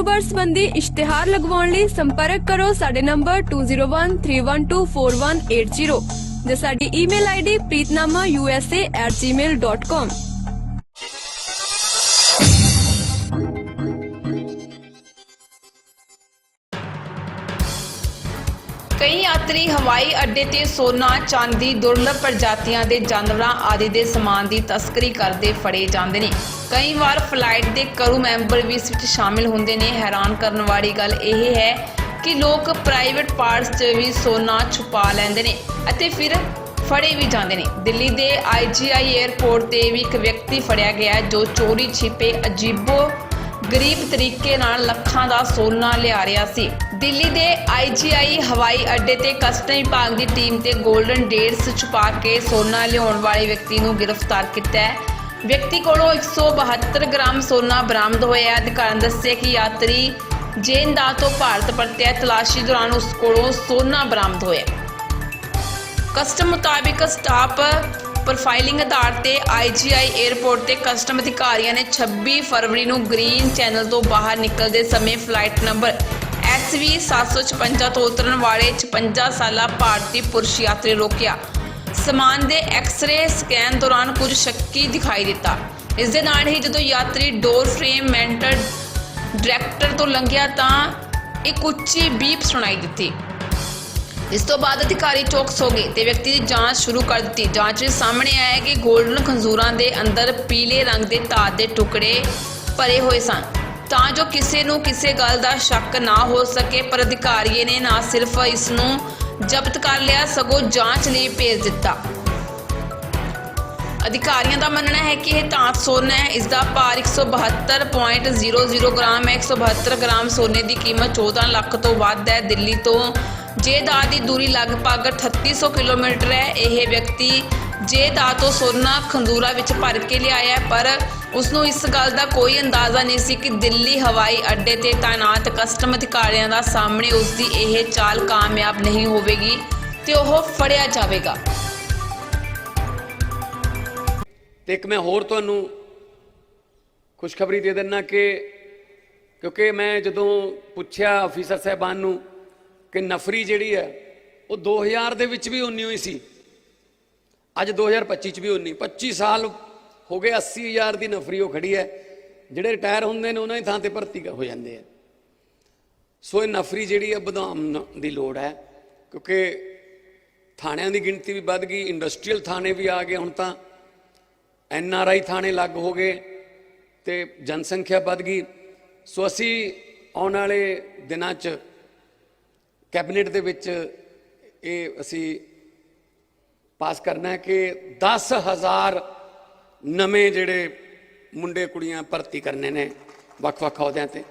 ਕਾਰੋਬਾਰ ਸੰਬੰਧੀ ਇਸ਼ਤਿਹਾਰ ਲਗਵਾਉਣ ਲਈ ਸੰਪਰਕ ਕਰੋ ਸਾਡੇ ਨੰਬਰ 2013124180 ਜਾਂ ਸਾਡੀ ਈਮੇਲ ਆਈਡੀ preetnamausa@gmail.com ਕਈ ਯਾਤਰੀ ਹਵਾਈ ਅੱਡੇ ਤੇ ਸੋਨਾ, ਚਾਂਦੀ, ਦੁਰਲੱਭ ਪ੍ਰਜਾਤੀਆਂ ਦੇ ਜਾਨਵਰਾਂ ਆਦਿ ਦੇ ਸਮਾਨ ਦੀ ਤਸਕਰੀ ਕਰਦੇ ਫੜੇ ਜਾਂਦੇ ਨੇ। ਕਈ ਵਾਰ ਫਲਾਈਟ ਦੇ ਕਰੂ ਮੈਂਬਰ ਵੀ ਇਸ ਵਿੱਚ ਸ਼ਾਮਿਲ ਹੁੰਦੇ ਨੇ, ਹੈਰਾਨ ਕਰਨ ਵਾਲੀ ਗੱਲ ਇਹ ਹੈ ਕਿ ਲੋਕ ਪ੍ਰਾਈਵੇਟ ਪਾਰਟਸ 'ਚ ਵੀ ਸੋਨਾ ਛੁਪਾ ਲੈਂਦੇ ਨੇ ਅਤੇ ਫਿਰ ਫੜੇ ਵੀ ਜਾਂਦੇ ਨੇ। ਦਿੱਲੀ ਦੇ ਆਈਜੀਆਈ 에ਅਰਪੋਰਟ ਤੇ ਵੀ ਇੱਕ ਵਿਅਕਤੀ ਫੜਿਆ ਗਿਆ ਜੋ ਚੋਰੀ ਛਿਪੇ ਅਜੀਬੋ ਗਰੀਬ ਤਰੀਕੇ ਨਾਲ ਲੱਖਾਂ ਦਾ ਸੋਨਾ ਲਿਆ ਰਿਹਾ ਸੀ। ਦਿੱਲੀ ਦੇ ਆਈਜੀਆਈ ਹਵਾਈ ਅੱਡੇ ਤੇ ਕਸਟਮ ਵਿਭਾਗ ਦੀ ਟੀਮ ਤੇ 골ਡਨ ਡੇਟਸ ਛੁਪਾ ਕੇ ਸੋਨਾ ਲਿਆਉਣ ਵਾਲੇ ਵਿਅਕਤੀ ਨੂੰ ਗ੍ਰਿਫਤਾਰ ਕੀਤਾ ਹੈ। ਵਿਅਕਤੀ ਕੋਲੋਂ 172 ਗ੍ਰਾਮ ਸੋਨਾ ਬਰਾਮਦ ਹੋਇਆ। ਹੈ ਨੇ ਦੱਸਿਆ ਕਿ ਯਾਤਰੀ ਜੇਨਦਾ ਤੋਂ ਭਾਰਤ ਪਰਤਿਆ ਤਲਾਸ਼ੀ ਦੌਰਾਨ ਉਸ ਕੋਲੋਂ ਸੋਨਾ ਬਰਾਮਦ ਹੋਇਆ। ਕਸਟਮ ਮੁਤਾਬਿਕ ਸਟਾਫ ਪ੍ਰੋਫਾਈਲਿੰਗ ਆਧਾਰ ਤੇ ਆਈਜੀਆਈ 에ਅਰਪੋਰਟ ਤੇ ਕਸਟਮ ਅਧਿਕਾਰੀਆਂ ਨੇ 26 ਫਰਵਰੀ ਨੂੰ ਗ੍ਰੀਨ ਚੈਨਲ ਤੋਂ ਬਾਹਰ ਨਿਕਲਦੇ ਸਮੇਂ ਫਲਾਈਟ ਨੰਬਰ SV 756 ਤੋਂ ਉਤਰਨ ਵਾਲੇ 56 ਸਾਲਾ ਭਾਰਤੀ ਪੁਰਸ਼ ਯਾਤਰੀ ਰੋਕਿਆ। ਸਮਾਨ ਦੇ ਐਕਸ-ਰੇ ਸਕੈਨ ਦੌਰਾਨ ਕੁਝ ਸ਼ੱਕੀ ਦਿਖਾਈ ਦਿੱਤਾ। ਇਸ ਦੇ ਨਾਲ ਹੀ ਜਦੋਂ ਯਾਤਰੀ ਡੋਰ ਫਰੇਮ ਮੈਂਟਰ ਡਾਇਰੈਕਟਰ ਤੋਂ ਲੰਘਿਆ ਤਾਂ ਇੱਕ ਉੱਚੀ ਬੀਪ ਸੁਣਾਈ ਦਿੱਤੀ। ਇਸ ਤੋਂ ਬਾਅਦ ਅਧਿਕਾਰੀ ਚੌਕਸ ਹੋ ਗਏ ਤੇ ਵਿਅਕਤੀ ਦੀ ਜਾਂਚ ਸ਼ੁਰੂ ਕਰ ਦਿੱਤੀ। ਜਾਂਚ ਵਿੱਚ ਸਾਹਮਣੇ ਆਇਆ ਕਿ 골ਡਨ ਖੰਜੂਰਾਂ ਦੇ ਅੰਦਰ ਪੀਲੇ ਰੰਗ ਦੇ ਧਾਤ ਦੇ ਟੁਕੜੇ ਭਰੇ ਹੋਏ ਸਨ। ਤਾਂ ਜੋ ਕਿਸੇ ਨੂੰ ਕਿਸੇ ਗੱਲ ਦਾ ਸ਼ੱਕ ਨਾ ਹੋ ਸਕੇ, ਪਰ ਅਧਿਕਾਰੀ ਨੇ ਨਾ ਸਿਰਫ ਇਸ ਨੂੰ ਜ਼ਬਤ ਕਰ ਲਿਆ, ਸਗੋਂ ਜਾਂਚ ਲਈ ਭੇਜ ਦਿੱਤਾ। ਅਧਿਕਾਰੀਆਂ ਦਾ ਮੰਨਣਾ ਹੈ ਕਿ ਇਹ ਧਾਤ ਸੋਨਾ ਹੈ। ਇਸ ਦਾ ਭਾਰ 172.00 ਗ੍ਰਾਮ ਹੈ। 172 ਗ੍ਰਾਮ ਸੋਨੇ ਦੀ ਕੀਮਤ 14 ਲੱਖ ਤੋਂ ਵੱਧ ਹੈ। ਦਿੱਲੀ ਤੋਂ ਜੇਦਾ ਦੀ ਦੂਰੀ ਲਗਭਗ 3800 ਕਿਲੋਮੀਟਰ ਹੈ। ਇਹ ਵਿਅਕਤੀ ਜੇਦਾ ਤੋਂ ਸੋਨਾ ਖੰਦੂਰਾ ਵਿੱਚ ਭਰ ਕੇ ਲਿਆਇਆ ਪਰ ਉਸ ਨੂੰ ਇਸ ਗੱਲ ਦਾ ਕੋਈ ਅੰਦਾਜ਼ਾ ਨਹੀਂ ਸੀ ਕਿ ਦਿੱਲੀ ਹਵਾਈ ਅੱਡੇ ਤੇ ਤਾਇਨਾਤ ਕਸਟਮ ਅਧਿਕਾਰੀਆਂ ਦਾ ਸਾਹਮਣੇ ਉਸ ਦੀ ਇਹ ਚਾਲ ਕਾਮਯਾਬ ਨਹੀਂ ਹੋਵੇਗੀ ਤੇ ਉਹ ਫੜਿਆ ਜਾਵੇਗਾ। ਤੇ ਇੱਕ ਮੈਂ ਹੋਰ ਤੁਹਾਨੂੰ ਖੁਸ਼ਖਬਰੀ ਦੇ ਦਿੰਨਾ ਕਿ ਕਿਉਂਕਿ ਮੈਂ ਜਦੋਂ ਪੁੱਛਿਆ ਅਫੀਸਰ ਸਾਹਿਬਾਨ ਨੂੰ ਕਿ ਨਫਰੀ ਜਿਹੜੀ ਹੈ, ਉਹ 2000 ਦੇ ਵਿੱਚ ਵੀ ਉਨੀ ਹੋਈ ਸੀ। ਅੱਜ 2025 ਚ ਵੀ ਉਨੀ 25 ਸਾਲ ਹੋ ਗਏ 80000 ਦੀ ਨਫਰੀ ਉਹ ਖੜੀ ਹੈ। ਜਿਹੜੇ ਰਿਟਾਇਰ ਹੁੰਦੇ ਨੇ, ਉਹਨਾਂ ਦੀ ਥਾਂ ਤੇ ਭਰਤੀ ਹੋ ਜਾਂਦੇ ਆ। ਸੋ ਇਹ ਨਫਰੀ ਜਿਹੜੀ ਹੈ ਵਧਾਉਣ ਦੀ ਲੋੜ ਹੈ। ਕਿਉਂਕਿ ਥਾਣਿਆਂ ਦੀ ਗਿਣਤੀ ਵੀ ਵੱਧ ਗਈ ਇੰਡਸਟਰੀਅਲ ਥਾਣੇ ਵੀ ਆ ਗਏ ਹੁਣ ਤਾਂ। ਐਨ ਆਰ ਆਈ ਥਾਣੇ ਲੱਗ ਹੋ ਗਏ ਤੇ ਜਨਸੰਖਿਆ ਵੱਧ ਗਈ। ਸੋ ਅਸੀਂ ਆਉਣ ਵਾਲੇ ਦਿਨਾਂ 'ਚ, ਕੈਬਨਿਟ ਦੇ ਵਿੱਚ ਇਹ ਅਸੀਂ ਪਾਸ ਕਰਨਾ ਹੈ ਕਿ 10000 ਨਵੇਂ ਜਿਹੜੇ ਮੁੰਡੇ ਕੁੜੀਆਂ ਭਰਤੀ ਕਰਨੇ ਨੇ ਵੱਖ-ਵੱਖ ਅਹੁਦਿਆਂ ਤੇ,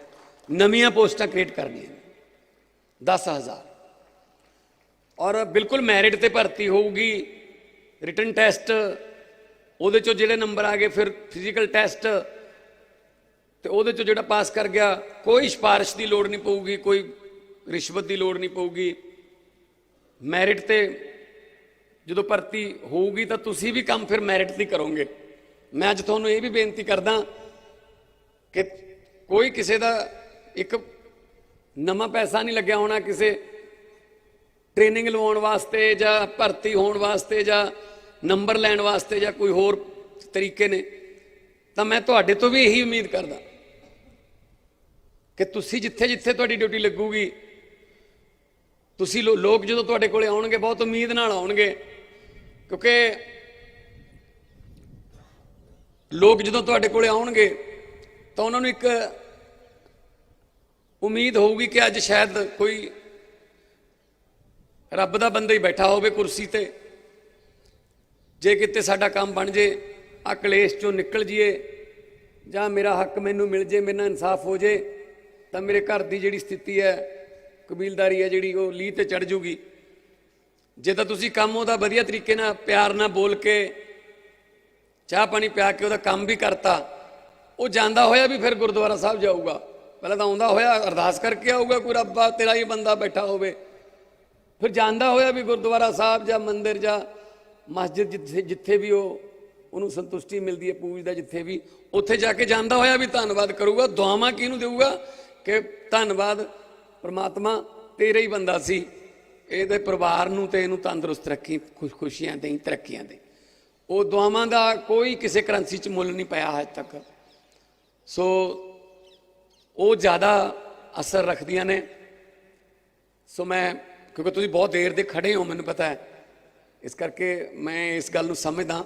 ਨਵੀਆਂ ਪੋਸਟਾਂ ਕ੍ਰੀਏਟ ਕਰਨੀਆਂ ਨੇ। 10000 ਔਰ ਬਿਲਕੁਲ ਮੈਰਿਟ ਤੇ ਭਰਤੀ ਹੋਊਗੀ ਰਿਟਨ ਟੈਸਟ ਉਹਦੇ ਚੋਂ ਜਿਹੜੇ ਨੰਬਰ ਆ ਗਏ, ਫਿਰ ਫਿਜ਼ੀਕਲ ਟੈਸਟ ਤੇ ਉਹਦੇ ਚੋਂ ਜਿਹੜਾ ਪਾਸ ਕਰ ਗਿਆ, ਕੋਈ ਸਿਫਾਰਿਸ਼ ਦੀ ਲੋੜ ਨਹੀਂ ਪਊਗੀ, ਕੋਈ ਰਿਸ਼ਵਤ ਦੀ ਲੋੜ ਨਹੀਂ ਪਊਗੀ। ਮੈਰਿਟ ਤੇ ਜਦੋਂ ਭਰਤੀ ਹੋਊਗੀ ਤਾਂ ਤੁਸੀਂ ਵੀ ਕੰਮ ਫਿਰ ਮੈਰਿਟ ਦੀ ਕਰੋਗੇ। ਮੈਂ ਅੱਜ ਤੁਹਾਨੂੰ ਇਹ ਵੀ ਬੇਨਤੀ ਕਰਦਾ ਕਿ ਕੋਈ ਕਿਸੇ ਦਾ ਇੱਕ ਨਵਾਂ ਪੈਸਾ ਨਹੀਂ ਲੱਗਿਆ ਹੋਣਾ ਕਿਸੇ ਟ੍ਰੇਨਿੰਗ ਲਵਾਉਣ ਵਾਸਤੇ ਜਾਂ ਭਰਤੀ ਹੋਣ ਵਾਸਤੇ ਜਾਂ ਨੰਬਰ ਲੈਣ ਵਾਸਤੇ ਜਾਂ ਕੋਈ ਹੋਰ ਤਰੀਕੇ ਨੇ, ਤਾਂ ਮੈਂ ਤੁਹਾਡੇ ਤੋਂ ਵੀ ਇਹੀ ਉਮੀਦ ਕਰਦਾ ਕਿ ਤੁਸੀਂ ਜਿੱਥੇ ਜਿੱਥੇ ਤੁਹਾਡੀ ਡਿਊਟੀ ਲੱਗੂਗੀ, ਤੁਸੀਂ ਲੋ- ਲੋਕ ਜਦੋਂ ਤੁਹਾਡੇ ਕੋਲੇ ਆਉਣਗੇ, ਬਹੁਤ ਉਮੀਦ ਨਾਲ ਆਉਣਗੇ ਕਿਉਂਕਿ ਲੋਕ ਜਦੋਂ ਤੁਹਾਡੇ ਕੋਲੇ ਆਉਣਗੇ ਤਾਂ ਉਹਨਾਂ ਨੂੰ ਇੱਕ ਉਮੀਦ ਹੋਊਗੀ ਕਿ ਅੱਜ ਸ਼ਾਇਦ ਕੋਈ ਰੱਬ ਦਾ ਬੰਦਾ ਹੀ ਬੈਠਾ ਹੋਵੇ ਕੁਰਸੀ ਤੇ। ਜੇ ਕਿਤੇ ਸਾਡਾ ਕੰਮ ਬਣ ਜੇ ਆ ਕਲੇਸ਼ ਚੋਂ ਨਿਕਲ ਜੀਏ, ਜਾਂ ਮੇਰਾ ਹੱਕ ਮੈਨੂੰ ਮਿਲ ਜੇ, ਮੇਰੇ ਨਾਲ ਇਨਸਾਫ ਹੋ ਜੇ, ਤਾਂ ਮੇਰੇ ਘਰ ਦੀ ਜਿਹੜੀ ਸਥਿਤੀ ਹੈ, ਕਬੀਲਦਾਰੀ ਹੈ ਜਿਹੜੀ, ਉਹ ਲੀਹ ਤੇ ਚੜ ਜੂਗੀ। ਜੇ ਤਾਂ ਤੁਸੀਂ ਕੰਮ ਉਹਦਾ ਵਧੀਆ ਤਰੀਕੇ ਨਾਲ, ਪਿਆਰ ਨਾਲ ਬੋਲ ਕੇ, ਚਾਹ ਪਾਣੀ ਪਿਆ ਕੇ ਉਹਦਾ ਕੰਮ ਵੀ ਕਰਤਾ, ਉਹ ਜਾਂਦਾ ਹੋਇਆ ਵੀ ਫਿਰ ਗੁਰਦੁਆਰਾ ਸਾਹਿਬ ਜਾਊਗਾ। ਪਹਿਲਾਂ ਤਾਂ ਆਉਂਦਾ ਹੋਇਆ, ਅਰਦਾਸ ਕਰਕੇ ਆਊਗਾ ਕੋਈ ਰੱਬਾ ਤੇਰਾ ਹੀ ਬੰਦਾ ਬੈਠਾ ਹੋਵੇ। ਫਿਰ ਜਾਂਦਾ ਹੋਇਆ ਵੀ ਗੁਰਦੁਆਰਾ ਸਾਹਿਬ ਜਾਂ ਮੰਦਿਰ ਜਾਂ ਮਸਜਿਦ ਜਿੱਥੇ ਜਿੱਥੇ ਵੀ ਉਹ, ਉਹਨੂੰ ਸੰਤੁਸ਼ਟੀ ਮਿਲਦੀ ਹੈ ਪੂਜਦਾ ਜਿੱਥੇ ਵੀ, ਉੱਥੇ ਜਾ ਕੇ ਜਾਂਦਾ ਹੋਇਆ ਵੀ ਧੰਨਵਾਦ ਕਰੂਗਾ, ਦੁਆਵਾਂ ਕਿਹਨੂੰ ਦੇਊਗਾ? ਕਿ ਧੰਨਵਾਦ, ਪ੍ਰਮਾਤਮਾ ਤੇਰਾ ਹੀ ਬੰਦਾ ਸੀ। ਇਹਦੇ ਪਰਿਵਾਰ ਨੂੰ ਤੇ ਇਹਨੂੰ ਤੰਦਰੁਸਤ ਰੱਖੀ, ਖੁਸ਼ ਖੁਸ਼ੀਆਂ ਦੇਈ, ਤਰੱਕੀਆਂ ਦੇ ਉਹ ਦੁਆਵਾਂ ਦਾ ਕੋਈ ਕਿਸੇ ਕਰੰਸੀ 'ਚ ਮੁੱਲ ਨਹੀਂ ਪਿਆ ਹਜੇ ਤੱਕ। ਸੋ ਉਹ ਜ਼ਿਆਦਾ ਅਸਰ ਰੱਖਦੀਆਂ ਨੇ। ਸੋ ਮੈਂ, ਕਿਉਂਕਿ ਤੁਸੀਂ ਬਹੁਤ ਦੇਰ ਦੇ ਖੜੇ ਹੋ, ਮੈਨੂੰ ਪਤਾ ਹੈ। ਇਸ ਕਰਕੇ ਮੈਂ ਇਸ ਗੱਲ ਨੂੰ ਸਮਝਦਾ।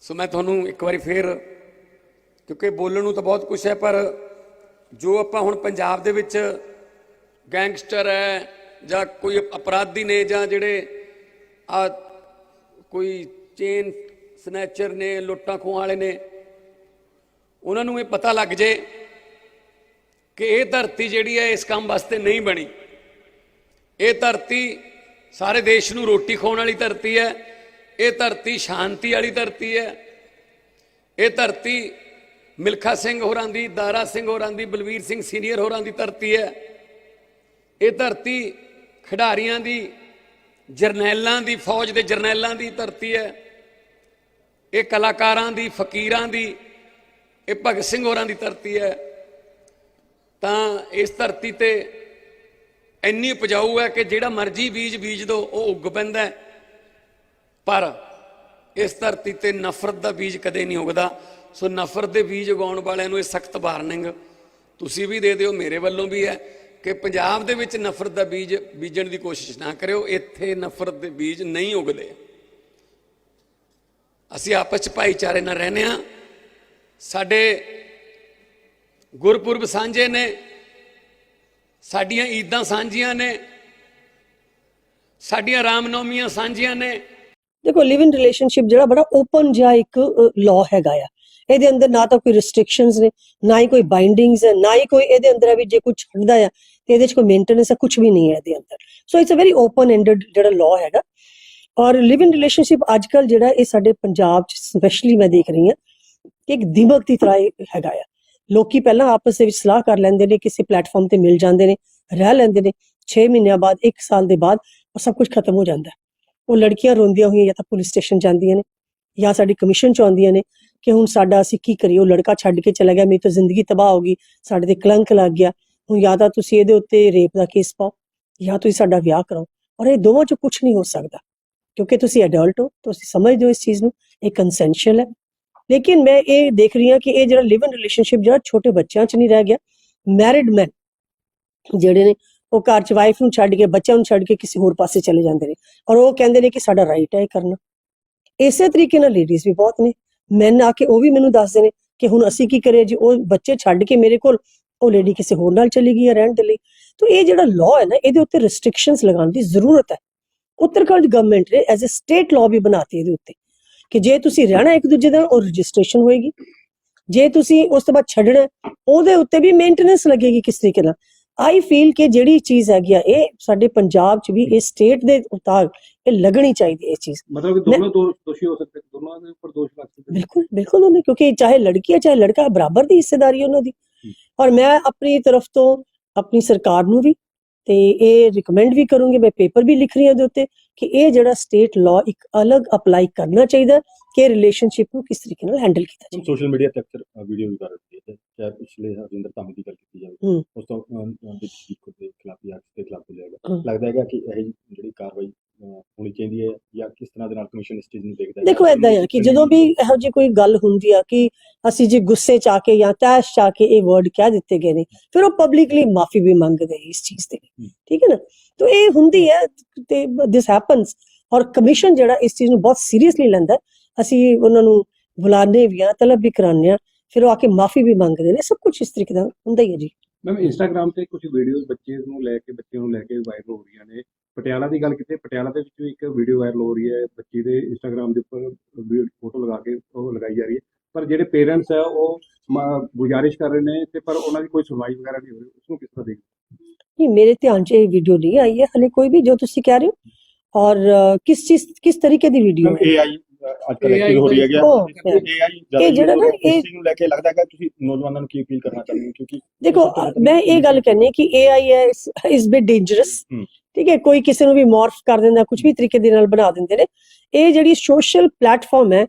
ਸੋ ਮੈਂ ਤੁਹਾਨੂੰ ਇੱਕ ਵਾਰੀ ਫੇਰ, ਕਿਉਂਕਿ ਬੋਲਣ ਨੂੰ ਤਾਂ ਬਹੁਤ ਕੁਝ ਹੈ, ਪਰ ਜੋ ਆਪਾਂ ਹੁਣ ਪੰਜਾਬ ਦੇ ਵਿੱਚ ਗੈਂਗਸਟਰ ਹੈ ਜਾਂ ਕੋਈ ਅਪਰਾਧੀ ਨੇ ਜਾਂ ਜਿਹੜੇ ਆ ਕੋਈ ਚੇਨ ਸਨੈਚਰ ਨੇ, ਲੁੱਟਾਂ ਖੋਹਾਂ ਵਾਲੇ ਨੇ, ਉਹਨਾਂ ਨੂੰ ਇਹ ਪਤਾ ਲੱਗ ਜੇ ਕਿ ਇਹ ਧਰਤੀ ਜਿਹੜੀ ਹੈ ਇਸ ਕੰਮ ਵਾਸਤੇ ਨਹੀਂ ਬਣੀ। ਇਹ ਧਰਤੀ ਸਾਰੇ ਦੇਸ਼ ਨੂੰ ਰੋਟੀ ਖਵਾਉਣ ਵਾਲੀ ਧਰਤੀ ਹੈ, ਇਹ ਧਰਤੀ ਸ਼ਾਂਤੀ ਵਾਲੀ ਧਰਤੀ ਹੈ, ਇਹ ਧਰਤੀ ਮਿਲਖਾ ਸਿੰਘ ਹੋਰਾਂ ਦੀ, ਦਾਰਾ ਸਿੰਘ ਹੋਰਾਂ ਦੀ, ਬਲਵੀਰ ਸਿੰਘ ਸੀਨੀਅਰ ਹੋਰਾਂ ਦੀ ਧਰਤੀ ਹੈ। ਇਹ ਧਰਤੀ ਖਿਡਾਰੀਆਂ ਦੀ, ਜਰਨੈਲਾਂ ਦੀ, ਫੌਜ ਦੇ ਜਰਨੈਲਾਂ ਦੀ ਧਰਤੀ ਹੈ। ਇਹ ਕਲਾਕਾਰਾਂ ਦੀ, ਫਕੀਰਾਂ ਦੀ, ਇਹ ਭਗਤ ਸਿੰਘ ਹੋਰਾਂ ਦੀ ਧਰਤੀ ਹੈ। ਤਾਂ ਇਸ ਧਰਤੀ ਤੇ ਇੰਨੀ ਉਪਜਾਊ ਹੈ ਕਿ ਜਿਹੜਾ ਮਰਜ਼ੀ ਬੀਜ ਬੀਜ ਦੋ, ਉਹ ਉੱਗ ਪੈਂਦਾ ਪਰ ਇਸ ਧਰਤੀ ਤੇ ਨਫ਼ਰਤ ਦਾ ਬੀਜ ਕਦੇ ਨਹੀਂ ਉਗਦਾ। ਸੋ ਨਫ਼ਰਤ ਦੇ ਬੀਜ ਉਗਾਉਣ ਵਾਲਿਆਂ ਨੂੰ ਇਹ ਸਖਤ ਵਾਰਨਿੰਗ ਤੁਸੀਂ ਵੀ ਦੇ ਦਿਓ, ਮੇਰੇ ਵੱਲੋਂ ਵੀ ਹੈ। ਕਿ ਪੰਜਾਬ ਦੇ ਵਿੱਚ ਨਫ਼ਰਤ ਦਾ ਬੀਜ ਬੀਜਣ ਦੀ ਕੋਸ਼ਿਸ਼ ਨਾ ਕਰਿਓ, ਇੱਥੇ ਨਫ਼ਰਤ ਦੇ ਬੀਜ ਨਹੀਂ ਉਗਦੇ। ਅਸੀਂ ਆਪਸ ਚ ਭਾਈਚਾਰੇ ਨਾਲ ਰਹਿੰਦੇ ਹਾਂ। ਸਾਡੇ ਗੁਰਪੁਰਬ ਸਾਂਝੇ ਨੇ, ਸਾਡੀਆਂ ਈਦਾਂ ਸਾਂਝੀਆਂ ਨੇ, ਸਾਡੀਆਂ ਰਾਮਨੌਮੀਆਂ ਸਾਂਝੀਆਂ ਨੇ। ਦੇਖੋ ਲਿਵ ਇਨ ਰਿਲੇਸ਼ਨਸ਼ਿਪ ਜਿਹੜਾ ਬੜਾ ਓਪਨ ਜਿਹਾ ਇੱਕ ਲਾਅ ਹੈਗਾ ਆ। ਇਹਦੇ ਅੰਦਰ ਨਾ ਤਾਂ ਕੋਈ ਰਿਸਟ੍ਰਿਕਸ਼ਨਸ ਨੇ, ਨਾ ਹੀ ਕੋਈ ਬਾਈਂਡਿੰਗਸ ਹੈ, ਨਾ ਹੀ ਕੋਈ ਇਹਦੇ ਅੰਦਰ ਵੀ ਜੇ ਕੁਝ ਛੱਡਦਾ ਆ ਤੇ ਇਹਦੇ ਵਿੱਚ ਕੋਈ ਮੇਨਟੇਨੈਂਸ ਹੈ ਕੁਝ ਵੀ ਨਹੀਂ ਹੈ ਇਹਦੇ ਅੰਦਰ। So it's a very open ended ਜਿਹੜਾ ਲਾਅ ਹੈਗਾ। ਔਰ ਲਿਵ ਇਨ ਰਿਲੇਸ਼ਨਸ਼ਿਪ ਅੱਜ ਕੱਲ ਜਿਹੜਾ ਇਹ ਸਾਡੇ ਪੰਜਾਬ 'ਚ ਸਪੈਸ਼ਲੀ ਮੈਂ ਦੇਖ ਰਹੀ ਹਾਂ ਕਿ ਇੱਕ ਦਿਮਕ ਦੀ ਤਰ੍ਹਾਂ ਹੈਗਾ ਆ। ਲੋਕੀ ਪਹਿਲਾਂ ਆਪਸ ਦੇ ਵਿੱਚ ਸਲਾਹ ਕਰ ਲੈਂਦੇ ਨੇ, ਕਿਸੇ ਪਲੇਟਫਾਰਮ ਤੇ ਮਿਲ ਜਾਂਦੇ ਨੇ, ਰਹਿ ਲੈਂਦੇ ਨੇ। 6 ਮਹੀਨਿਆਂ ਬਾਅਦ 1 ਸਾਲ ਦੇ ਬਾਅਦ ਉਹ ਸਭ ਕੁਝ ਖਤਮ ਹੋ ਜਾਂਦਾ। ਉਹ ਲੜਕੀਆਂ ਰੋਂਦੀਆਂ ਹੋਈਆਂ ਜਾਂ ਤਾਂ ਪੁਲਿਸ ਸਟੇਸ਼ਨ ਜਾਂਦੀਆਂ ਨੇ ਜਾਂ ਸਾਡੀ ਕਮਿਸ਼ਨ ਚ ਆਉਂਦੀਆਂ ਨੇ। ਕਿ ਹੁਣ ਸਾਡਾ ਅਸੀਂ ਕੀ ਕਰੀਏ ਉਹ ਲੜਕਾ ਛੱਡ ਕੇ ਚਲਾ ਗਿਆ ਮੇਰੀ ਤਾਂ ਜ਼ਿੰਦਗੀ ਤਬਾਹ ਹੋ ਗਈ ਸਾਡੇ ਤੇ ਕਲੰਕ ਲੱਗ ਗਿਆ ਹੁਣ ਜਾਂ ਤਾਂ ਤੁਸੀਂ ਇਹਦੇ ਉੱਤੇ ਰੇਪ ਦਾ ਕੇਸ ਪਾਓ ਜਾਂ ਤੁਸੀਂ ਸਾਡਾ ਵਿਆਹ ਕਰਾਓ ਔਰ ਇਹ ਦੋਵਾਂ ਚ ਕੁਝ ਨਹੀਂ ਹੋ ਸਕਦਾ ਕਿਉਂਕਿ ਤੁਸੀਂ ਅਡਲਟ ਹੋ ਤੁਸੀਂ ਸਮਝਦੇ ਹੋ ਇਸ ਚੀਜ਼ ਨੂੰ ਇਹ ਕੰਸੈਂਸ਼ੀਅਲ ਹੈ ਲੇਕਿਨ ਮੈਂ ਇਹ ਦੇਖ ਰਹੀ ਹਾਂ ਕਿ ਇਹ ਜਿਹੜਾ ਲਿਵ ਇਨ ਰਿਲੇਸ਼ਨਸ਼ਿਪ ਜਿਹੜਾ ਛੋਟੇ ਬੱਚਿਆਂ ਚ ਨਹੀਂ ਰਹਿ ਗਿਆ ਮੈਰਿਡ ਮੈਨ ਜਿਹੜੇ ਨੇ ਉਹ ਘਰ ਚ ਵਾਈਫ ਨੂੰ ਛੱਡ ਕੇ ਬੱਚਿਆਂ ਨੂੰ ਛੱਡ ਕੇ ਕਿਸੇ ਹੋਰ ਪਾਸੇ ਚਲੇ ਜਾਂਦੇ ਨੇ ਔਰ ਉਹ ਕਹਿੰਦੇ ਨੇ ਕਿ ਸਾਡਾ ਰਾਈਟ ਹੈ ਇਹ ਕਰਨਾ ਇਸੇ ਤਰੀਕੇ ਨਾਲ ਲੇਡੀਜ਼ ਵੀ ਬਹੁਤ ਨੇ ਮੈਨ ਆ ਕੇ ਉਹ ਵੀ ਮੈਨੂੰ ਦੱਸਦੇ ਨੇ ਕਿ ਹੁਣ ਅਸੀਂ ਕੀ ਕਰੀਏ ਜੀ, ਉਹ ਬੱਚੇ ਛੱਡ ਕੇ ਮੇਰੇ ਕੋਲ, ਉਹ ਲੇਡੀ ਕਿਸੇ ਹੋਰ ਨਾਲ ਚਲੀ ਗਈ ਹੈ ਰਹਿਣ ਦੇ ਲਈ। ਤਾਂ ਇਹ ਜਿਹੜਾ ਲਾਅ ਹੈ ਨਾ, ਇਹਦੇ ਉੱਤੇ ਰੈਸਟ੍ਰਿਕਸ਼ਨਸ ਲਗਾਉਣ ਦੀ ਜ਼ਰੂਰਤ ਹੈ। ਉੱਤਰਖੰਡ ਗਵਰਨਮੈਂਟ ਨੇ ਐਜ਼ ਅ ਸਟੇਟ ਲਾਅ ਵੀ ਬਣਾਤੀ ਇਹਦੇ ਉੱਤੇ ਕਿ ਜੇ ਤੁਸੀਂ ਰਹਿਣਾ ਇੱਕ ਦੂਜੇ ਦਾ ਉਹ ਰਜਿਸਟ੍ਰੇਸ਼ਨ ਹੋਏਗੀ। ਜੇ ਤੁਸੀਂ ਉਸ ਤੋਂ ਬਾਅਦ ਛੱਡਣਾ ਉਹਦੇ ਉੱਤੇ ਵੀ ਮੇਨਟੇਨੈਂਸ ਲੱਗੇਗੀ ਕਿਸ ਤਰੀਕੇ ਨਾਲ। ਆਈ ਫੀਲ ਕਿ ਜਿਹੜੀ ਚੀਜ਼ ਹੈਗੀ ਆ ਇਹ ਸਾਡੇ ਪੰਜਾਬ 'ਚ ਵੀ ਇਹ ਸਟੇਟ ਦੇ ਉਤਾਰ ਇਹ ਲੱਗਣੀ ਚਾਹੀਦੀ ਇਹ ਚੀਜ਼। ਮਤਲਬ ਕਿ ਦੋਨੋਂ ਦੋਸ਼ੀ ਹੋ ਸਕਦੇ ਦੋਨਾਂ ਦੇ ਉੱਪਰ ਦੋਸ਼ ਲੱਗ ਸਕਦੇ। ਬਿਲਕੁਲ ਬਿਲਕੁਲ ਉਹਨੇ ਕਿਉਂਕਿ ਚਾਹੇ ਲੜਕੀ ਹੈ ਚਾਹੇ ਲੜਕਾ ਬਰਾਬਰ ਦੀ ਹਿੱਸੇਦਾਰੀ ਉਹਨਾਂ ਦੀ। ਔਰ ਮੈਂ ਆਪਣੀ ਤਰਫ ਤੋਂ ਆਪਣੀ ਸਰਕਾਰ ਨੂੰ ਵੀ ਤੇ ਇਹ ਰეკਮੈਂਡ ਵੀ ਕਰੂੰਗੀ ਮੈਂ ਪੇਪਰ ਵੀ ਲਿਖ ਰਹੀ ਹਾਂ ਦੇ ਉੱਤੇ ਕਿ ਇਹ ਜਿਹੜਾ ਸਟੇਟ ਲਾਅ ਇੱਕ ਅਲੱਗ ਅਪਲਾਈ ਕਰਨਾ ਚਾਹੀਦਾ ਕਿ ਰਿਲੇਸ਼ਨਸ਼ਿਪ ਨੂੰ ਕਿਸ ਤਰੀਕੇ ਨਾਲ ਹੈਂਡਲ ਕੀਤਾ ਜਾਏ ਸੋਸ਼ਲ ਮੀਡੀਆ ਤੇ ਅਕਸਰ ਵੀਡੀਓ ਵੀ ਕਰ ਰਹੀ ਹੈ ਚਾਹੇ ਪਿਛਲੇ ਹਰਜਿੰਦਰ ਧਾਮੀ ਦੀ ਗੱਲ ਕੀਤੀ ਜਾਵੇ ਹੂੰ। ਉਸ ਤੋਂ ਬਿਜਲੀ ਦੇ ਖਿਲਾਫ ਜਾਂ ਦੇ ਖਿਲਾਫ ਜਾਏਗਾ ਹੂੰ। ਲੱਗਦਾ ਹੈਗਾ ਕਿ ਇਹ ਜਿਹੜੀ ਕਾਰਵਾਈ ਹੋਣੀ ਚਾਹੀਦੀ ਹੈ ਜਾਂ ਕਿਸ ਤਰ੍ਹਾਂ ਦੇ ਨਾਲ ਕਮਿਸ਼ਨ ਇਸ ਚੀਜ਼ ਨੂੰ ਦੇਖਦਾ ਹੈ ਦੇਖੋ ਏਦਾਂ ਆ ਕਿ ਜਦੋਂ ਵੀ ਇਹੋ ਜਿਹੀ ਕੋਈ ਗੱਲ ਹੁੰਦੀ ਆ ਕਿ ਅਸੀਂ ਜੇ ਗੁੱਸੇ ਚ ਆ ਕੇ ਜਾਂ ਤੈਸ਼ ਚ ਆ ਕੇ ਇਹ ਵਰਡ ਕਹਿ ਦਿੱਤੇ ਗਏ ਨੇ ਫਿਰ ਉਹ ਪਬਲਿਕਲੀ ਮਾਫੀ ਵੀ ਮੰਗਦੇ ਇਸ ਚੀਜ਼ ਤੇ। ਠੀਕ ਹੈ ਨਾ ਤਾਂ ਇਹ ਹੁੰਦੀ ਹੈ ਤੇ ਦਿਸ ਹੈਪਨਸ ਔਰ ਕਮਿਸ਼ਨ ਜਿਹੜਾ ਇਸ ਚੀਜ਼ ਨੂੰ ਬਹੁਤ ਸੀਰੀਅਸਲੀ ਲੈਂਦਾ ਹੈ। ਅਸੀਂ ਉਹਨਾਂ ਨੂੰ ਬੁਲਾਉਂਦੇ ਵੀ ਆ ਤਲਬ ਵੀ ਕਰਾਉਂਦੇ ਆ ਫਿਰ ਉਹ ਆ ਕੇ ਮਾਫੀ ਵੀ ਮੰਗਦੇ ਨੇ ਸਭ ਕੁਝ ਇਸ ਤਰੀਕੇ ਦਾ ਹੁੰਦਾ ਹੀ ਹੈ ਜੀ। ਮੈਮ ਇੰਸਟਾਗ੍ਰam ਤੇ ਕੁਝ ਵੀਡੀਓਜ਼ ਬੱਚੇ ਨੂੰ ਲੈ ਕੇ ਬੱਚਿਆਂ ਨੂੰ ਲੈ ਕੇ ਵਾਇਰਲ ਹੋ ਰਹੀਆਂ ਨੇ। ਪਟਿਆਲਾ ਦੀ ਗੱਲ ਕੀਤੀ ਪਟਿਆਲਾ ਦੇ ਵਿੱਚ ਵੀ ਇੱਕ ਵੀਡੀਓ ਵਾਇਰਲ ਹੋ ਰਹੀ ਹੈ ਬੱਚੀ ਦੇ ਇੰਸਟਾਗ੍ਰam ਦੇ ਉੱਪਰ ਫੋਟੋ ਲਗਾ ਕੇ ਉਹ ਲਗਾਈ ਜਾ ਰਹੀ ਹੈ। ਪਰ ਜਿਹੜੇ ਪੇਰੈਂਟਸ ਹੈ ਉਹ ਗੁਜ਼ਾਰਿਸ਼ ਕਰ ਰਹੇ ਨੇ ਤੇ ਪਰ ਉਹਨਾਂ ਦੀ ਕੋਈ ਸੁਣਵਾਈ ਵਗੈਰਾ ਨਹੀਂ ਹੋ ਰਹੀ ਉਸ ਨੂੰ ਕਿਸ ਤਰ੍ਹਾਂ ਦੇਖ ਨਹੀਂ ਮੇਰੇ ਧਿਆਨ 'ਚ ਇਹ ਵੀਡੀਓ ਨਹੀਂ ਆਈ ਹੈ ਹਲੇ ਕੋਈ ਵੀ ਜੋ ਤੁਸੀਂ ਕਹਿ ਰਹੇ ਹੋ ਔਰ ਕਿਸ ਚੀਜ਼ ਕਿਸ ਤਰੀਕੇ ਦੀ ਵੀਡੀਓ ਹੈ? ਏਆਈ ਅੱਜ ਕੱਲ੍ਹ ਐਕਟਿਵ ਹੋ ਰਹੀ ਹੈ ਏਆਈ ਇਹ ਜਿਹੜਾ ਨਾ ਇਹ- ਨੂੰ ਲੈ ਕੇ ਲੱਗਦਾ ਹੈਗਾ ਤੁਸੀਂ ਨੌਜਵਾਨਾਂ ਨੂੰ ਕੀ ਅਪੀਲ ਕਰਨਾ ਚਾਹੁੰਦੇ ਹੋ? ਕਿਉਂਕਿ ਦੇਖੋ ਮੈਂ ਇਹ ਗੱਲ ਕਹਿੰਨੀ ਕਿ AI ਹੈ ਇਸ ਬਿਟ ਡੇਂਜਰਸ। ਠੀਕ ਹੈ ਕੋਈ ਕਿਸੇ ਨੂੰ ਵੀ ਮੋਰਫ ਕਰ ਦਿੰਦਾ ਕੁਝ ਵੀ ਤਰੀਕੇ ਦੇ ਨਾਲ ਬਣਾ ਦਿੰਦੇ ਨੇ। ਇਹ ਜਿਹੜੀ ਸੋਸ਼ਲ ਪਲੇਟਫਾਰਮ ਹੈ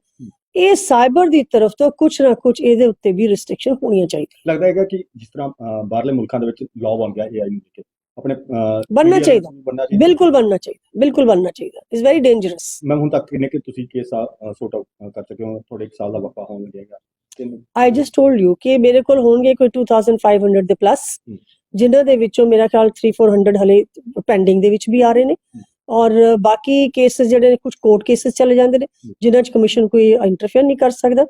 ਇਹ ਸਾਈਬਰ ਦੀ ਤਰਫ ਤੋਂ ਕੁਝ ਨਾ ਕੁਝ ਇਹਦੇ ਉੱਤੇ ਵੀ ਰਿਸਟ੍ਰਿਕਸ਼ਨ ਹੋਣੀਆਂ ਚਾਹੀਦੀਆਂ। ਲੱਗਦਾ ਹੈਗਾ ਕਿ ਜਿਸ ਤਰ੍ਹਾਂ ਬਾਹਰਲੇ ਮੁਲਕਾਂ ਦੇ ਵਿੱਚ ਲਾਅ ਬਣ ਗਿਆ ਏਆਈ ਨੂੰ ਲੈ ਕੇ। ਆਪਣੇ ਬਣਨਾ ਚਾਹੀਦਾ। ਬਿਲਕੁਲ ਬਣਨਾ ਚਾਹੀਦਾ ਬਿਲਕੁਲ ਬਣਨਾ ਚਾਹੀਦਾ। ਇਜ਼ ਵੈਰੀ ਡੇਂਜਰਸ ਮੈਂ ਹੁਣ ਤੱਕ ਕਿੰਨੇ ਕਿ ਤੁਸੀਂ ਕੇਸ ਸੋਟ ਆਊਟ ਕਰ ਚੁੱਕੇ ਹੋ? ਤੁਹਾਡੇ ਇੱਕ ਸਾਲ ਦਾ ਵਕਫਾ ਹੋਣ ਲੱਗੇਗਾ ਆਈ ਜਸਟ ਟੋਲਡ ਯੂ ਕਿ ਮੇਰੇ ਕੋਲ ਹੋਣਗੇ ਕੋਈ 2500 ਦੇ ਪਲੱਸ। ਜਿਨ੍ਹਾਂ ਦੇ ਵਿੱਚੋਂ ਮੇਰਾ ਖਿਆਲ 3-400 ਹਲੇ ਪੈਂਡਿੰਗ ਦੇ ਵਿੱਚ ਵੀ ਆ ਰਹੇ ਨੇ। ਔਰ ਬਾਕੀ ਕੇਸਸ ਜਿਹੜੇ ਨੇ ਕੁਝ ਕੋਰਟ ਕੇਸਸ ਚਲੇ ਜਾਂਦੇ ਨੇ ਜਿਨ੍ਹਾਂ 'ਚ ਕਮਿਸ਼ਨ ਕੋਈ ਇੰਟਰਫੇਅਰ ਨਹੀਂ ਕਰ ਸਕਦਾ।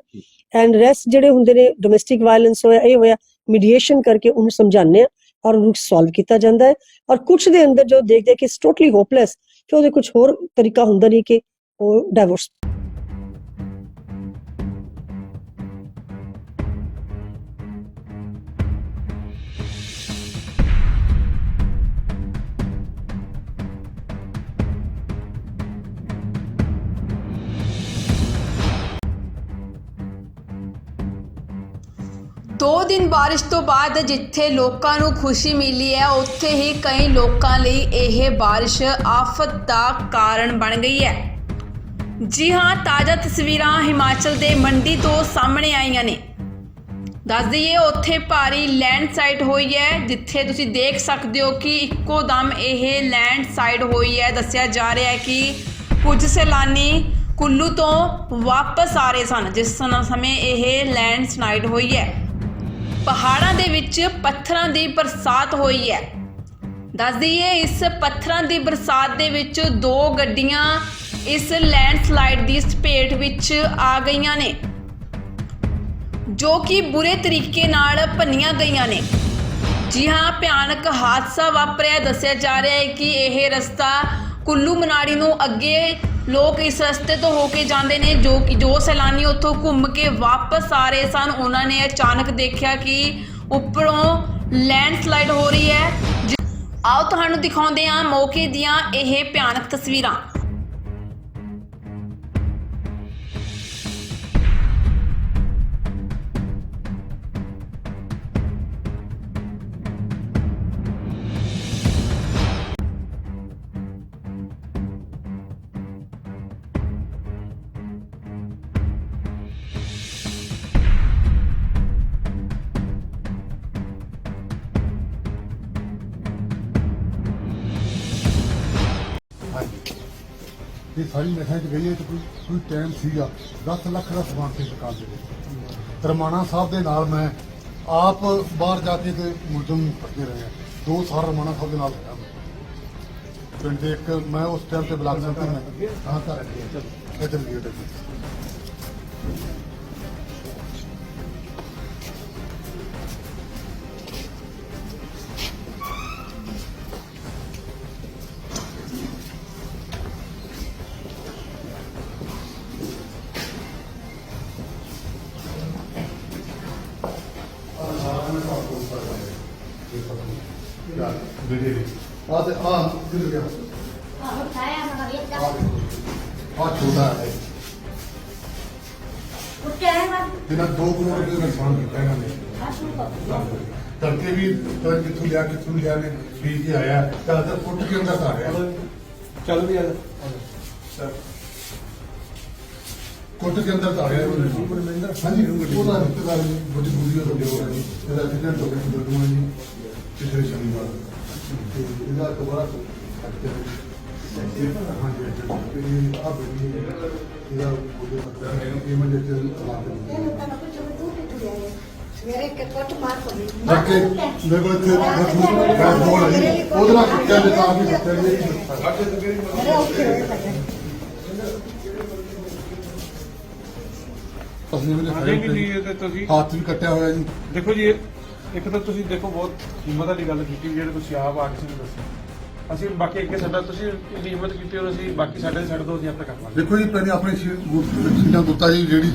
ਐਂਡ ਰੈਸਟ ਜਿਹੜੇ ਹੁੰਦੇ ਨੇ ਡੋਮੈਸਟਿਕ ਵਾਇਲੈਂਸ ਹੋਇਆ ਇਹ ਹੋਇਆ ਮੀਡੀਏਸ਼ਨ ਕਰਕੇ ਉਹਨੂੰ ਸਮਝਾਉਂਦੇ ਆ ਔਰ ਉਹਨੂੰ ਸੋਲਵ ਕੀਤਾ ਜਾਂਦਾ ਹੈ। ਔਰ ਕੁਝ ਦੇ ਅੰਦਰ ਜੋ ਦੇਖਦੇ ਕਿ ਇਟਸ ਟੋਟਲੀ ਹੋਪਲੈਸ ਫਿਰ ਉਹਦੇ ਕੁਝ ਹੋਰ ਤਰੀਕਾ ਹੁੰਦਾ ਨਹੀਂ ਕਿ ਉਹ ਡਾਈਵੋਰਸ ਦਿਨ ਬਾਰਿਸ਼ ਤੋਂ ਬਾਅਦ ਜਿੱਥੇ ਲੋਕਾਂ ਨੂੰ ਖੁਸ਼ੀ ਮਿਲੀ ਹੈ, ਉੱਥੇ ਹੀ ਕਈ ਲੋਕਾਂ ਲਈ ਇਹ ਬਾਰਿਸ਼ ਆਫਤ ਦਾ ਕਾਰਨ ਬਣ ਗਈ ਹੈ। ਜੀ ਹਾਂ, ਤਾਜ਼ਾ ਤਸਵੀਰਾਂ ਹਿਮਾਚਲ ਦੇ ਮੰਡੀ ਤੋਂ ਸਾਹਮਣੇ ਆਈਆਂ ਨੇ। ਦੱਸ ਦਈਏ, ਉੱਥੇ ਭਾਰੀ ਲੈਂਡਸਲਾਈਡ ਹੋਈ ਹੈ, ਜਿੱਥੇ ਤੁਸੀਂ ਦੇਖ ਸਕਦੇ ਹੋ ਕਿ ਇੱਕੋ ਦਮ ਇਹ ਲੈਂਡਸਲਾਈਡ ਹੋਈ ਹੈ। ਦੱਸਿਆ ਜਾ ਰਿਹਾ ਹੈ ਕਿ ਕੁਝ ਸੈਲਾਨੀ ਕੁੱਲੂ ਤੋਂ ਵਾਪਸ ਆ ਰਹੇ ਸਨ, ਜਿਸ ਸਮੇਂ ਇਹ ਲੈਂਡਸਲਾਈਡ ਹੋਈ ਹੈ। ਪਹਾੜਾਂ ਦੇ ਵਿੱਚ ਪੱਥਰਾਂ ਦੀ ਬਰਸਾਤ ਹੋਈ ਹੈ। ਦੱਸ ਦਈਏ, ਇਸ ਪੱਥਰਾਂ ਦੀ ਬਰਸਾਤ ਦੇ ਵਿੱਚ ਦੋ ਗੱਡੀਆਂ ਇਸ ਲੈਂਡਸਲਾਈਡ ਦੀ ਸਪੇਟ ਵਿੱਚ ਆ ਗਈਆਂ ਨੇ, ਜੋ ਕਿ ਬੁਰੇ ਤਰੀਕੇ ਨਾਲ ਭੰਨੀਆਂ ਗਈਆਂ ਨੇ। ਜੀ ਹਾਂ, ਭਿਆਨਕ ਹਾਦਸਾ ਵਾਪਰਿਆ। ਦੱਸਿਆ ਜਾ ਰਿਹਾ ਹੈ ਕਿ ਇਹ ਰਸਤਾ ਕੁੱਲੂ ਮਨਾੜੀ ਨੂੰ ਅੱਗੇ ਲੋਕ ਇਸ ਰਸਤੇ ਤੋਂ ਹੋ ਕੇ ਜਾਂਦੇ ਨੇ ਜੋ ਕਿ ਜੋ ਸੈਲਾਨੀ ਉੱਥੋਂ ਘੁੰਮ ਕੇ ਵਾਪਸ ਆ ਰਹੇ ਸਨ, ਉਹਨਾਂ ਨੇ ਅਚਾਨਕ ਦੇਖਿਆ ਕਿ ਉੱਪਰੋਂ ਲੈਂਡਸਲਾਈਡ ਹੋ ਰਹੀ ਹੈ। ਜਿ- ਆਓ ਤੁਹਾਨੂੰ ਦਿਖਾਉਂਦੇ ਹਾਂ ਮੌਕੇ ਦੀਆਂ ਇਹ ਭਿਆਨਕ ਤਸਵੀਰਾਂ। ਸਾਰੀ ਨਸ਼ਿਆਂ 'ਚ ਗਈ ਹੈ ਤੇ ਕੋਈ ਕੋਈ ਟਾਈਮ ਸੀਗਾ। 10 ਲੱਖ ਦਾ ਸਮਾਨ ਸੀ ਦੁਕਾਨ ਦੇ ਵਿੱਚ। ਰਮਾਣਾ ਸਾਹਿਬ ਦੇ ਨਾਲ ਮੈਂ ਆਪ ਬਾਹਰ ਜਾ ਕੇ ਤੇ ਮੁਲਜ਼ਮ ਫੜਦੇ ਰਹੇ ਹਾਂ। ਦੋ ਸਾਲ ਰਮਾਣਾ ਸਾਹਿਬ ਦੇ ਨਾਲ ਰਿਹਾ ਪਿੰਡ ਦੇ ਇੱਕ, ਮੈਂ ਉਸ ਟਾਈਮ ਤੇ ਬਲਾਕ ਸੰਤ ਮੈਂ ਹਾਂ ਤਾਂ ਇੱਧਰ ਗੇਟ ਹੈ। ਆ ਤੇ ਆ ਕਿੱਧਰ ਗਿਆ ਆ ਛੋਟਾ ਹੈ ਇਹਨਾਂ 2 ਕਰੋੜ ਰੁਪਏ ਦਾ ਨੁਕਸਾਨ ਕੀਤਾ ਇਹਨਾਂ ਨੇ ਤੜਕੇ ਵੀ ਤਾਂ ਕਿੱਥੋਂ ਲਿਆ ਕਿੱਥੋਂ ਲਿਆ ਨੇ ਪੀ ਕੇ ਆਇਆ ਤਾਂ ਅੰਦਰ ਕੇ ਅੰਦਰ ਆ ਰਿਹਾ ਚੱਲ ਵੀ ਆ ਕੁੱਟ ਕੇ ਅੰਦਰ ਆ ਰਿਹਾ ਹਾਂਜੀ ਉਹਦਾ ਰਿਸ਼ਤੇਦਾਰ ਜੀ ਬੜੀ ਬੁਰੀ ਹੋ ਗਈ ਹੋਣੀ ਇਹਦਾ ਹੋ ਗਿਆ ਸੀ ਦੁਰਗਮਾ ਜੀ ਪਿਛਲੇ ਸ਼ਨੀਵਾਰ। ਤੇ ਇਹਦਾ ਦੁਬਾਰਾ ਹੈ ਦੇ ਤੇ ਕਿ ਕੁੱਟ ਮਾਰ ਪਈ। ਬਾਕੀ ਮੇਰੇ ਕੋਲ ਇੱਥੇ ਬੈਠ ਬੋਲ ਹੈ। ਜੀ ਉਹਦੇ ਕੁੱਤਿਆਂ ਦੇ ਤਾਂ ਵੀ ਕੁੱਤਿਆਂ ਦੇ ਮੇਰੇ ਉੱਥੇ ਵੀ ਨਹੀਂ ਨਹੀਂ ਇਹ ਤੇ ਤੁਸੀਂ ਹੱਥ ਵੀ ਕੱਟਿਆ ਹੋਇਆ ਜੀ। ਦੇਖੋ ਜੀ ਇਹ- ਇੱਕ ਤਾਂ ਤੁਸੀਂ ਦੇਖੋ ਬਹੁਤ ਹਿੰਮਤ ਵਾਲੀ ਗੱਲ ਕੀਤੀ ਜਿਹੜੇ ਤੁਸੀਂ ਆਪ ਆ ਕੇ ਸਾਨੂੰ ਦੱਸਿਆ। ਅਸੀਂ ਬਾਕੀ ਅੱਗੇ ਸਾਡਾ ਤੁਸੀਂ ਇੰਨੀ ਹਿੰਮਤ ਕੀਤੀ ਔਰ ਅਸੀਂ ਬਾਕੀ ਸਾਡੇ ਛੱਡ ਦੋ ਅਸੀਂ ਆਪੇ ਕਰ ਲਾਂਗੇ। ਦੇਖੋ ਜੀ ਪਹਿਲੇ ਆਪਣੇ ਸੀਨਾ ਗੁੱਤਾ ਜੀ ਜਿਹੜੀ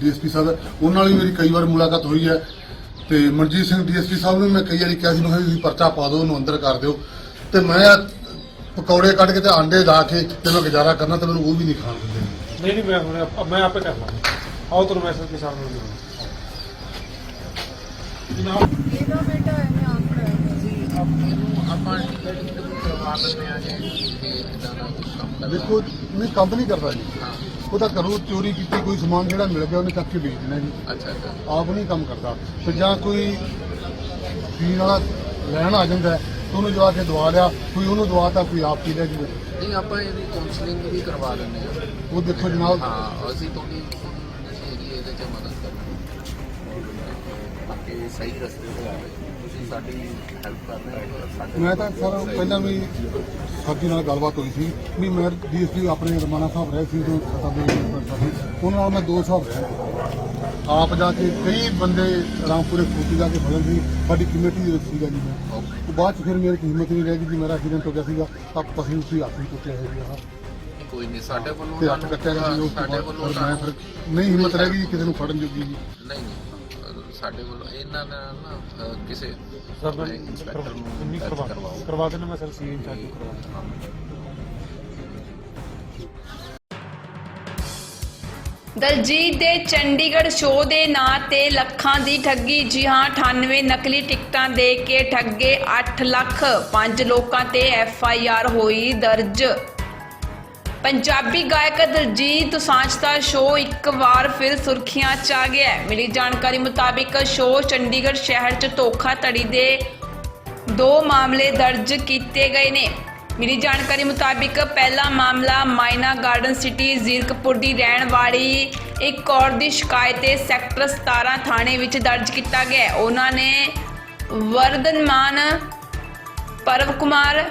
ਡੀਐਸਪੀ ਸਾਹਿਬ ਹੈ, ਉਹਨਾਂ ਨਾਲ ਵੀ ਮੇਰੀ ਕਈ ਵਾਰ ਮੁਲਾਕਾਤ ਹੋਈ ਹੈ। ਤੇ ਮਨਜੀਤ ਸਿੰਘ ਡੀਐਸਪੀ ਸਾਹਿਬ ਨੂੰ ਮੈਂ ਕਈ ਵਾਰੀ ਕਿਹਾ ਸੀ ਮੈਂ ਕਿਹਾ ਤੁਸੀਂ ਪਰਚਾ ਪਾ ਦਿਓ ਉਹਨੂੰ ਅੰਦਰ ਕਰ ਦਿਓ। ਤੇ ਮੈਂ ਪਕੌੜੇ ਕੱਢ ਕੇ ਤੇ ਆਂਡੇ ਲਾ ਕੇ ਤੇ ਮੈਂ ਗੁਜ਼ਾਰਾ ਕਰਨਾ ਤੇ ਮੈਨੂੰ ਉਹ ਵੀ ਨਹੀਂ ਖਾਣ ਦਿੰਦੇ। ਨਹੀਂ ਨਹੀਂ ਮੈਂ ਹੁਣ ਆਪ- ਮੈਂ ਆਪੇ ਕਰ ਲਾਂਗਾ। ਆਓ ਤੁਹਾਨੂੰ ਮੈਸੇਜ ਕੇ ਸਾਹਮਣੇ ਜਨਾਬ ਇਹਦਾ ਬੇਟਾ ਇਹਨੇ ਆਪ ਪੜਾਇਆ ਸੀ ਆਪਣੇ ਨੂੰ ਆਪਾਂ ਟਿਕਟ ਕਰਵਾ ਦਿੰਦੇ ਆ ਜੀ। ਦੇਖੋ ਨਹੀਂ ਕੰਮ ਨਹੀਂ ਕਰਦਾ ਜੀ। ਉਹਦਾ ਘਰੋਂ ਚੋਰੀ ਕੀਤੀ ਕੋਈ ਸਮਾਨ ਜਿਹੜਾ ਮਿਲ ਗਿਆ ਉਹਨੇ ਚੱਕ ਕੇ ਵੇਚ ਦੇਣਾ ਜੀ। ਅੱਛਾ ਅੱਛਾ। ਆਪ ਨਹੀਂ ਕੰਮ ਕਰਦਾ। ਤੇ ਜਾਂ ਕੋਈ ਪੀਣ ਵਾਲਾ ਲੈਣ ਆ ਜਾਂਦਾ ਤੇ ਉਹਨੂੰ ਜਵਾ ਕੇ ਦਵਾ ਲਿਆ ਕੋਈ ਉਹਨੂੰ ਦਵਾਤਾ ਕੋਈ ਆਪ ਪੀ ਲਿਆ ਜੀ। ਨਹੀਂ ਆਪਾਂ ਇਹਦੀ ਕਾਉਂਸਲਿੰਗ ਵੀ ਕਰਵਾ ਦਿੰਦੇ ਹਾਂ। ਉਹ ਦੇਖੋ ਜਨਾਬ। ਹਾਂ ਅਸੀਂ ਤੁਹਾਡੀ ਬਾਕੀ ਸਹੀ ਰਸਤੇ ਤੇ ਆਵੇ ਤੁਸੀਂ ਸਾਡੀ ਹੈਲਪ ਕਰ ਰਹੇ ਹੋ ਸਾਡੇ ਮੈਂ ਤਾਂ ਸਰ ਪਹਿਲਾਂ ਵੀ ਸਾਡੀ ਨਾਲ ਗੱਲਬਾਤ ਹੋਈ ਸੀ ਵੀ ਮੈਂ ਡੀਐਸਪੀ ਆਪਣੇ ਰਮਾਨਾ ਸਾਹਿਬ ਰਹੇ ਸੀ ਜੋ ਖਤਾ ਦੇ ਉਹਨਾਂ ਨਾਲ ਮੈਂ ਦੋ ਸਾਹਿਬ ਰਿਹਾ ਆਪ ਜਾ ਕੇ ਕਈ ਬੰਦੇ ਰਾਮਪੁਰੇ ਫੂਟੀ ਜਾ ਕੇ ਫੜਨ ਸੀ ਸਾਡੀ ਕਮੇਟੀ ਦੇ ਵਿੱਚ ਸੀਗਾ ਜੀ ਮੈਂ। ਉਹ ਬਾਅਦ ਚ ਫਿਰ ਮੇਰੇ ਹਿੰਮਤ ਨਹੀਂ ਰਹਿ ਗਈ ਜੀ ਮੇਰਾ ਐਕਸੀਡੈਂਟ ਹੋ ਗਿਆ ਸੀਗਾ ਤਾਂ ਪਸੀਂ ਉਸੇ ਹੱਥ ਹੀ ਟੁੱਟਿਆ ਹੈ ਜੀ ਆਹ। ਕੋਈ ਨਹੀਂ ਸਾਡੇ ਵੱਲੋਂ ਤੇ ਕੱਟਿਆ ਤੋਂ ਸਾਡੇ ਨਹੀਂ ਹਿੰਮਤ ਰਹਿ ਗਈ ਕਿਸੇ ਨੂੰ ਫੜਨ ਜੋਗੀ ਜੀ। ਨਹੀਂ ਨਹੀਂ। ਸਾਡੇ ਵੱਲੋਂ ਇਹਨਾਂ ਦਾ ਨਾ ਅਹ, ਕਿਸੇ ਸਰ ਮੈਂ ਇੰਸਪੈਕਟਰ ਨੂੰ ਨਹੀਂ ਦਰਜ ਕਰਵਾ ਕਰਵਾਓ। ਕਰਵਾ ਦੇਣਾ ਮੈਂ ਸਰ ਸੀ ਇੰਚਾਰਜ ਨੂੰ ਕਰਵਾ ਦੇਣਾ ਦਲਜੀਤ ਦੇ ਚੰਡੀਗੜ੍ਹ ਸ਼ੋਅ ਦੇ ਨਾਂ ਤੇ ਲੱਖਾਂ ਦੀ ਠੱਗੀ। ਜੀ ਹਾਂ 98 ਨਕਲੀ ਟਿਕਟਾਂ ਦੇ ਕੇ ਠੱਗੇ 8 ਲੱਖ। 5 ਲੋਕਾਂ ਤੇ ਐਫ ਆਈ ਆਰ ਹੋਈ ਦਰਜ। ਪੰਜਾਬੀ ਗਾਇਕ ਦਲਜੀਤ ਦੋਸਾਂਝ ਦਾ ਸ਼ੋਅ ਇੱਕ ਵਾਰ ਫਿਰ ਸੁਰਖੀਆਂ 'ਚ ਆ ਗਿਆ ਹੈ। ਮਿਲੀ ਜਾਣਕਾਰੀ ਮੁਤਾਬਿਕ ਸ਼ੋਅ ਚੰਡੀਗੜ੍ਹ ਸ਼ਹਿਰ 'ਚ ਧੋਖਾਧੜੀ ਦੇ ਦੋ ਮਾਮਲੇ ਦਰਜ ਕੀਤੇ ਗਏ ਨੇ ਮਿਲੀ ਜਾਣਕਾਰੀ ਮੁਤਾਬਿਕ ਪਹਿਲਾ ਮਾਮਲਾ ਮਾਈਨਾ ਗਾਰਡਨ ਸਿਟੀ ਜ਼ੀਰਕਪੁਰ ਦੀ ਰਹਿਣ ਵਾਲੀ ਇੱਕ ਔਰਤ ਦੀ ਸ਼ਿਕਾਇਤ ਤੇ ਸੈਕਟਰ 17 ਥਾਣੇ ਵਿੱਚ ਦਰਜ ਕੀਤਾ ਗਿਆ ਉਹਨਾਂ ਨੇ ਵਰਦਨਮਾਨ ਪਰਵ ਕੁਮਾਰ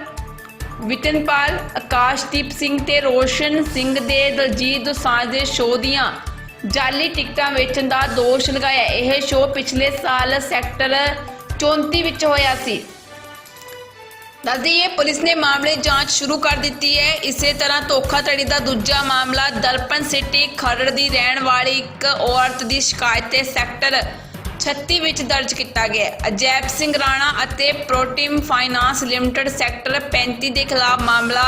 ਵਿਟਨਪਾਲ ਆਕਾਸ਼ਦੀਪ ਸਿੰਘ ਤੇ ਰੋਸ਼ਨ ਸਿੰਘ ਦੇ ਦਲਜੀਤ ਦੋਸਾਂਝ ਦੇ ਸ਼ੋਅ ਦੀਆਂ ਜਾਲੀ ਟਿਕਟਾਂ ਵੇਚਣ ਦਾ ਦੋਸ਼ ਲਗਾਇਆ। ਇਹ ਸ਼ੋਅ ਪਿਛਲੇ ਸਾਲ ਸੈਕਟਰ 34 ਵਿੱਚ ਹੋਇਆ ਸੀ। ਦੱਸਦੀ ਹੈ ਪੁਲਿਸ ਨੇ ਮਾਮਲੇ ਜਾਂਚ ਸ਼ੁਰੂ ਕਰ ਦਿੱਤੀ ਹੈ। ਇਸੇ ਤਰ੍ਹਾਂ ਧੋਖਾਧੜੀ ਦਾ ਦੂਜਾ ਮਾਮਲਾ ਦਰਪਨ ਸਿਟੀ ਖਰੜ ਦੀ ਰਹਿਣ ਵਾਲੀ ਇੱਕ ਔਰਤ ਦੀ ਸ਼ਿਕਾਇਤ ਤੇ ਸੈਕਟਰ 36 ਵਿੱਚ ਦਰਜ ਕੀਤਾ ਗਿਆ ਹੈ। ਅਜੈਬ ਸਿੰਘ ਰਾਣਾ ਅਤੇ ਪ੍ਰੋਟੀਮ ਫਾਈਨਾਂਸ ਲਿਮਟਿਡ ਸੈਕਟਰ 35 ਦੇ ਖਿਲਾਫ ਮਾਮਲਾ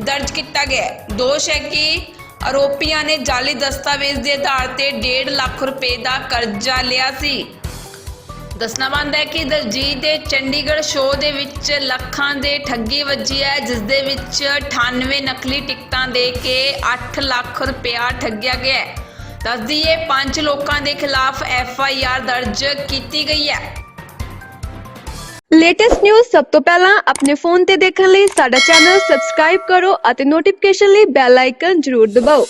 ਦਰਜ ਕੀਤਾ ਗਿਆ ਹੈ। ਦੋਸ਼ ਹੈ ਕਿ ਆਰੋਪੀਆਂ ਨੇ ਜਾਲੀ ਦਸਤਾਵੇਜ਼ ਦੇ ਆਧਾਰ ਤੇ 1.5 ਲੱਖ ਰੁਪਏ ਦਾ ਕਰਜ਼ਾ ਲਿਆ ਸੀ। ਦੱਸਣਾ ਬੰਦਾ ਹੈ ਕਿ ਦਲਜੀਤ ਦੇ ਚੰਡੀਗੜ੍ਹ ਸ਼ੋਅ ਦੇ ਵਿੱਚ ਲੱਖਾਂ ਦੇ ਠੱਗੀ ਵੱਜੀ ਹੈ, ਜਿਸ ਦੇ ਵਿੱਚ 98 ਨਕਲੀ ਟਿਕਟਾਂ ਦੇ ਕੇ 8 ਲੱਖ ਰੁਪਇਆ ਠੱਗਿਆ ਗਿਆ ਹੈ। ਦੱਸਦੀ ਹੈ ਪੰਜ ਲੋਕਾਂ ਦੇ ਖਿਲਾਫ ਐਫ ਆਈ ਆਰ ਦਰਜ ਕੀਤੀ ਗਈ ਹੈ। ਲੇਟੈਸਟ ਨਿਊਜ਼ ਸਭ ਤੋਂ ਪਹਿਲਾਂ ਆਪਣੇ ਫੋਨ ਤੇ ਦੇਖਣ ਲਈ ਸਾਡਾ ਚੈਨਲ ਸਬਸਕ੍ਰਾਈਬ ਕਰੋ ਅਤੇ ਨੋਟੀਫਿਕੇਸ਼ਨ ਲਈ ਬੈਲ ਆਈਕਨ ਜ਼ਰੂਰ ਦਬਾਓ।